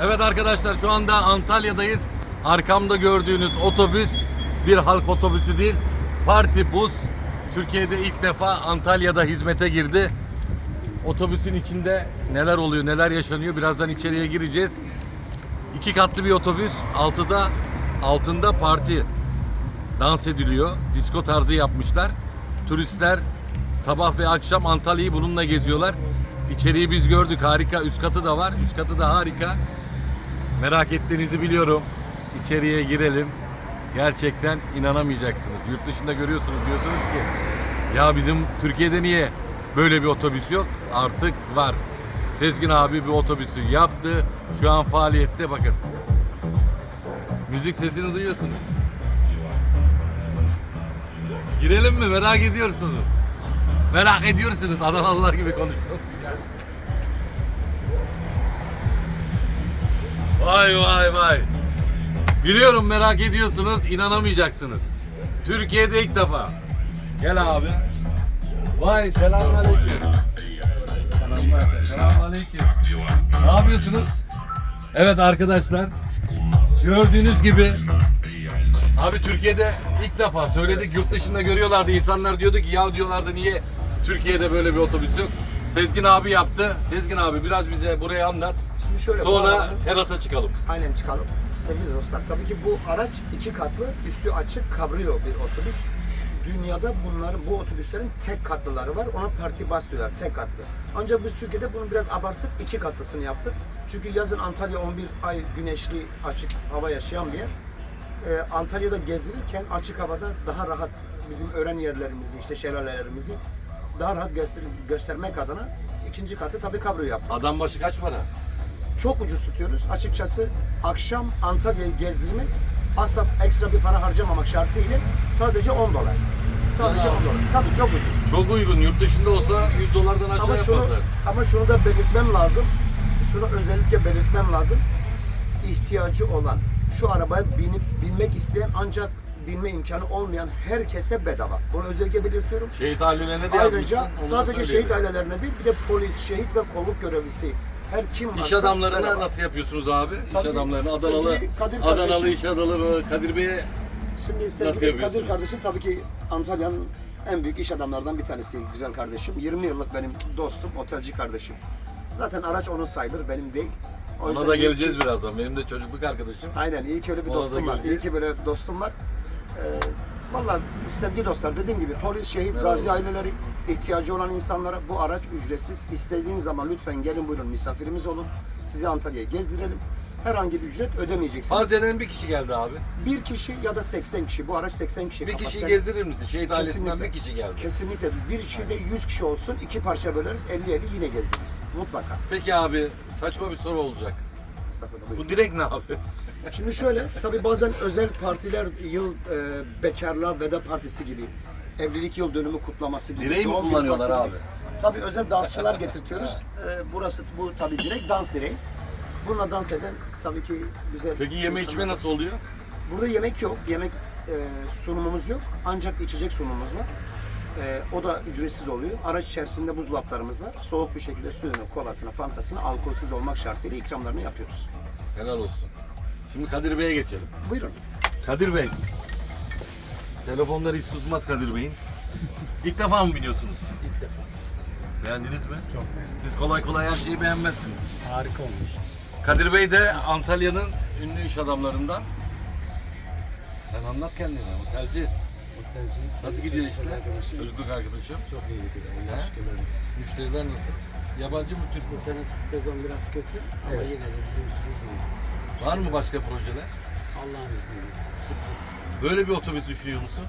Evet arkadaşlar şu anda Antalya'dayız. Arkamda gördüğünüz otobüs bir halk otobüsü değil. Parti bus. Türkiye'de ilk defa Antalya'da hizmete girdi. Otobüsün içinde neler oluyor, neler yaşanıyor birazdan içeriye gireceğiz. İki katlı bir otobüs. Altıda altında parti dans ediliyor. Disko tarzı yapmışlar. Turistler sabah ve akşam Antalya'yı bununla geziyorlar. İçeriği biz gördük. Harika. Üst katı da var. Üst katı da harika. Merak ettiğinizi biliyorum. İçeriye girelim. Gerçekten inanamayacaksınız. Yurt dışında görüyorsunuz diyorsunuz ki ya bizim Türkiye'de niye böyle bir otobüs yok? Artık var. Sezgin abi bir otobüsü yaptı. Şu an faaliyette bakın. Müzik sesini duyuyorsunuz. Girelim mi? Merak ediyorsunuz. Merak ediyorsunuz. Adanalılar gibi konuşuyoruz. Vay vay vay. Biliyorum merak ediyorsunuz. inanamayacaksınız. Türkiye'de ilk defa. Gel abi. Vay selamünaleyküm. Selamlar. Selamünaleyküm. Ne yapıyorsunuz? Evet arkadaşlar. Gördüğünüz gibi Abi Türkiye'de ilk defa söyledik yurt dışında görüyorlardı insanlar diyordu ki ya diyorlardı niye Türkiye'de böyle bir otobüs yok. Sezgin abi yaptı. Sezgin abi biraz bize burayı anlat. Şöyle Sonra aracın- terasa çıkalım. aynen çıkalım. Sevgili dostlar tabii ki bu araç iki katlı, üstü açık kabrio bir otobüs. Dünyada bunların bu otobüslerin tek katlıları var. Ona parti bas diyorlar tek katlı. Ancak biz Türkiye'de bunu biraz abarttık. iki katlısını yaptık. Çünkü yazın Antalya 11 ay güneşli açık hava yaşayan bir yer. Ee, Antalya'da gezdirirken açık havada daha rahat bizim öğren yerlerimizi, işte şelalelerimizi daha rahat göster göstermek adına ikinci katı tabii kabrio yaptık. Adam başı kaç para? Çok ucuz tutuyoruz. Açıkçası akşam Antalya'yı gezdirmek asla ekstra bir para harcamamak şartıyla sadece 10 dolar. Sadece 10 dolar. Tabii çok ucuz. Çok uygun. Yurt dışında olsa 100 dolardan aşağı Ama şunu, yapmazlar. ama şunu da belirtmem lazım. Şunu özellikle belirtmem lazım. İhtiyacı olan, şu arabaya binip binmek isteyen ancak binme imkanı olmayan herkese bedava. Bunu özellikle belirtiyorum. Şehit ailelerine de Ayrıca yazmışsın. onu da sadece söyleyelim. şehit ailelerine değil, bir de polis, şehit ve kolluk görevlisi her kim varsa İş adamlarına bedava. nasıl yapıyorsunuz abi? İş Tabii, adamlarına Adanalı, sevgili Kadir Adanalı kardeşim. iş adamları Kadir Bey'e Şimdi sevgili yapıyorsunuz? Kadir kardeşim tabii ki Antalya'nın en büyük iş adamlarından bir tanesi güzel kardeşim. 20 yıllık benim dostum, otelci kardeşim. Zaten araç onun sayılır, benim değil. O ona yüzden da iyi geleceğiz ki- birazdan. Benim de çocukluk arkadaşım. Aynen, iyi ki öyle bir Ona da dostum var. İyi geleceğiz. ki böyle dostum var. Ee, Valla sevgili dostlar dediğim gibi polis, şehit, gazi aileleri ihtiyacı olan insanlara bu araç ücretsiz. İstediğiniz zaman lütfen gelin buyurun misafirimiz olun. Sizi Antalya'ya gezdirelim. Herhangi bir ücret ödemeyeceksiniz. Farz edelim bir kişi geldi abi. Bir kişi ya da 80 kişi. Bu araç 80 kişi. Bir kişiyi kapasiteli. gezdirir misin? Şehit ailesinden bir kişi geldi. Kesinlikle. Bir kişide 100 kişi olsun, iki parça böleriz, 50-50 yine gezdiririz. Mutlaka. Peki abi saçma bir soru olacak. Estağfurullah. buyurun. Bu direkt ne abi? Şimdi şöyle, tabii bazen özel partiler, yıl e, bekarlığa veda partisi gibi, evlilik yıl dönümü kutlaması gibi. Direği mi doğum kullanıyorlar partisi gibi. abi? Tabii özel dansçılar getirtiyoruz. E, burası bu tabii direkt dans direği. Bununla dans eden tabii ki güzel. Peki yeme insanlar. içme nasıl oluyor? Burada yemek yok, yemek e, sunumumuz yok. Ancak içecek sunumumuz var. E, o da ücretsiz oluyor. Araç içerisinde buzdolaplarımız var. Soğuk bir şekilde suyunu, kolasını, fantasını alkolsüz olmak şartıyla ikramlarını yapıyoruz. Helal olsun. Şimdi Kadir Bey'e geçelim. Buyurun. Kadir Bey. Telefonlar hiç susmaz Kadir Bey'in. İlk defa mı biniyorsunuz? İlk defa. Beğendiniz mi? Çok beğendim. Siz kolay kolay her şeyi beğenmezsiniz. Harika olmuş. Kadir Bey de Antalya'nın ünlü iş adamlarından. Sen anlat kendini, otelci. Otelci. Nasıl gidiyor işler? arkadaşım. Çocukluk arkadaşım. Çok iyi gidiyor. He? Allah şükürler olsun. Müşteriler nasıl? Yabancı mı Türk mü? Bu sene sezon biraz kötü ama Evet. yine de bizim işimiz iyi. Var mı başka projeler? Allah'ın izniyle. Sürpriz. Böyle bir otobüs düşünüyor musun?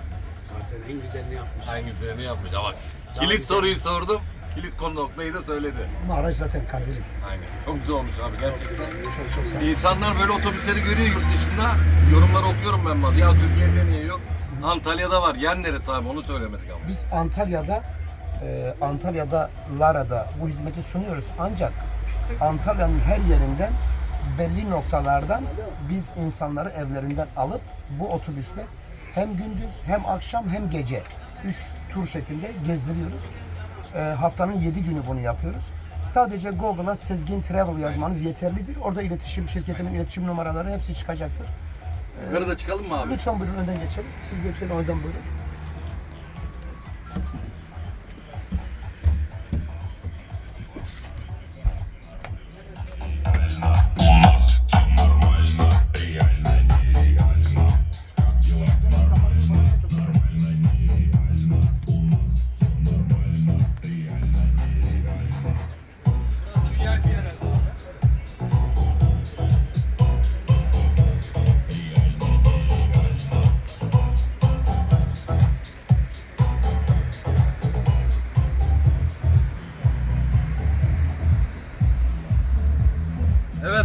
Zaten en güzelini yapmış. En güzelini yapmış. Ama bak, kilit soruyu sordum. Kilit konu noktayı da söyledi. Ama araç zaten Kadir'in. Aynen. Çok güzel olmuş abi gerçekten. Çok çok sağ ol. İnsanlar böyle otobüsleri görüyor yurt dışında. Yorumları okuyorum ben bazı. Ya Türkiye'de niye yok? Antalya'da var. Yer neresi abi onu söylemedik ama. Biz Antalya'da e, Antalya'da Lara'da bu hizmeti sunuyoruz. Ancak Antalya'nın her yerinden belli noktalardan biz insanları evlerinden alıp bu otobüsle hem gündüz hem akşam hem gece üç tur şeklinde gezdiriyoruz. E, haftanın yedi günü bunu yapıyoruz. Sadece Google'a Sezgin Travel yazmanız yeterlidir. Orada iletişim, şirketimin iletişim numaraları hepsi çıkacaktır. Yukarıda çıkalım mı abi? Lütfen buyurun önden geçelim. Siz lütfen önden buyurun.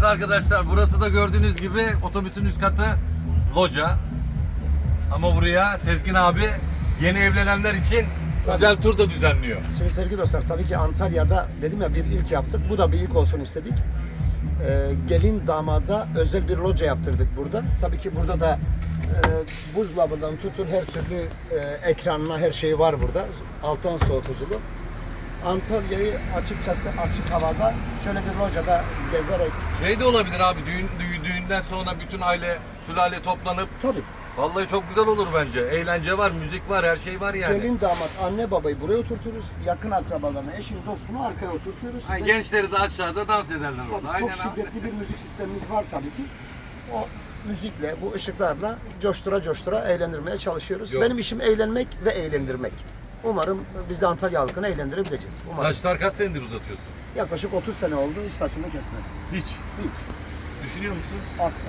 Arkadaşlar burası da gördüğünüz gibi otobüsün üst katı loca. Ama buraya Sezgin abi yeni evlenenler için özel tur da düzenliyor. Şimdi sevgili dostlar tabii ki Antalya'da dedim ya bir ilk yaptık. Bu da bir ilk olsun istedik. Ee, gelin damada özel bir loca yaptırdık burada. Tabii ki burada da e, buzdolabından tutun her türlü e, ekranına her şey var burada. Alttan soğutuculu. Antalya'yı açıkçası açık havada şöyle bir locada gezerek Şey de olabilir abi düğün, düğün- düğünden sonra bütün aile sülale toplanıp tabii vallahi çok güzel olur bence. Eğlence var, müzik var, her şey var yani. gelin damat anne babayı buraya oturturuz. Yakın akrabalarını, eşini, dostunu arkaya oturtuyoruz. Ay, gençleri de aşağıda dans ederler Tabii orada. çok Aynen abi. şiddetli bir müzik sistemimiz var tabii ki. O müzikle, bu ışıklarla coştura coştura eğlendirmeye çalışıyoruz. Yok. Benim işim eğlenmek ve eğlendirmek. Umarım biz de Antalya halkını eğlendirebileceğiz. Umarım. Saçlar kaç senedir uzatıyorsun? Yaklaşık 30 sene oldu hiç saçımı kesmedim. Hiç. Hiç. Düşünüyor musun? Asla.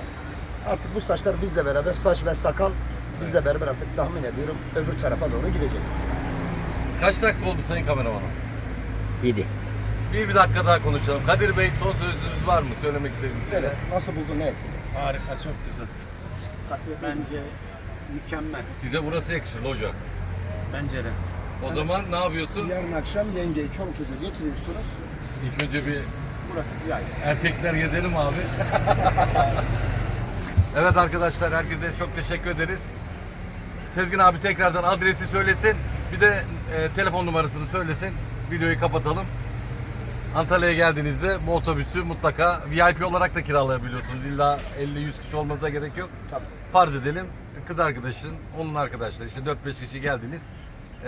Artık bu saçlar bizle beraber, saç ve sakal bizle beraber artık tahmin ediyorum öbür tarafa doğru gidecek. Kaç dakika oldu sayın kameramanım? 7. Bir, bir dakika daha konuşalım. Kadir Bey son sözünüz var mı? Söylemek istediğiniz şeyler? Evet. Nasıl buldun, ne ettin? Harika, çok güzel. Takdir. Bence mükemmel. Size burası yakışır loca. Bence de. O zaman ne yapıyorsun? Yarın akşam yengeyi Çorumköy'de getiriyorsunuz. İlk önce bir Burası size ait. erkekler gezelim abi. evet arkadaşlar herkese çok teşekkür ederiz. Sezgin abi tekrardan adresi söylesin. Bir de e, telefon numarasını söylesin. Videoyu kapatalım. Antalya'ya geldiğinizde bu otobüsü mutlaka VIP olarak da kiralayabiliyorsunuz. İlla 50-100 kişi olmanıza gerek yok. Tabii. Farz edelim kız arkadaşın, onun arkadaşları işte 4-5 kişi geldiniz.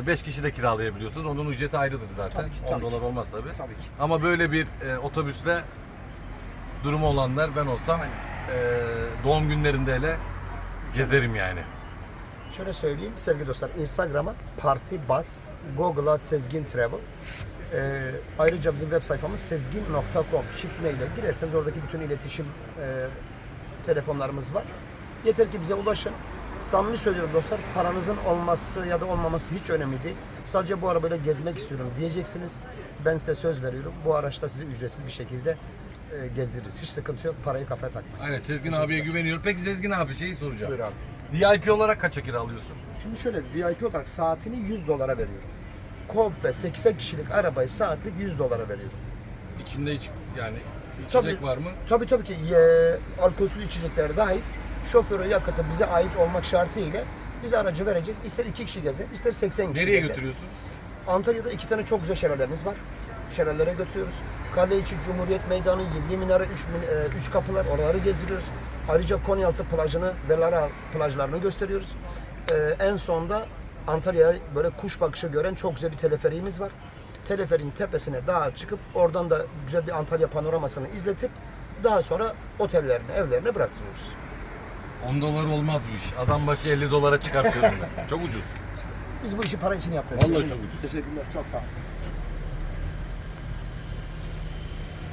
5 kişi de kiralayabiliyorsunuz. Onun ücreti ayrıdır zaten. Tabii ki, 10 tabii dolar ki. olmaz tabii. Tabii ki. Ama böyle bir e, otobüsle durumu olanlar ben olsam e, doğum günlerinde hele gezerim yani. Şöyle söyleyeyim sevgili dostlar. Instagram'a Parti Bas, Google'a Sezgin Travel. Ee, ayrıca bizim web sayfamız sezgin.com çift mail ile girerseniz oradaki bütün iletişim e, telefonlarımız var. Yeter ki bize ulaşın. Samimi söylüyorum dostlar paranızın olması ya da olmaması hiç önemli değil. Sadece bu arabayla gezmek istiyorum diyeceksiniz. Ben size söz veriyorum. Bu araçta sizi ücretsiz bir şekilde e, gezdiririz. Hiç sıkıntı yok. Parayı kafaya takmayın. Aynen Sezgin abiye güveniyorum. Peki Sezgin abi şeyi soracağım. Buyur abi. VIP olarak kaça kiralıyorsun? Şimdi şöyle VIP olarak saatini 100 dolara veriyorum. Komple 80 kişilik arabayı saatlik 100 dolara veriyorum. İçinde iç, yani içecek Tabii. var mı? Tabii tabii ki e, alkolsüz içecekler dahil şoförü yakıtı bize ait olmak şartıyla biz aracı vereceğiz. İster 2 kişi gezer, ister 80 kişi Nereye gezer. götürüyorsun? Antalya'da iki tane çok güzel şelalemiz var. Şelalelere götürüyoruz. Kale içi Cumhuriyet Meydanı, Yivli Minare, üç, e, üç kapılar oraları gezdiriyoruz. Ayrıca Konyaaltı plajını ve Lara plajlarını gösteriyoruz. E, en sonda Antalya'ya böyle kuş bakışı gören çok güzel bir teleferiğimiz var. Teleferin tepesine dağa çıkıp oradan da güzel bir Antalya panoramasını izletip daha sonra otellerine, evlerine bıraktırıyoruz. 10 dolar olmaz bu iş. Adam başı 50 dolara çıkartıyorum ben. Çok ucuz. Biz bu işi para için yapıyoruz. Vallahi çok ucuz. Teşekkürler, çok sağ olun.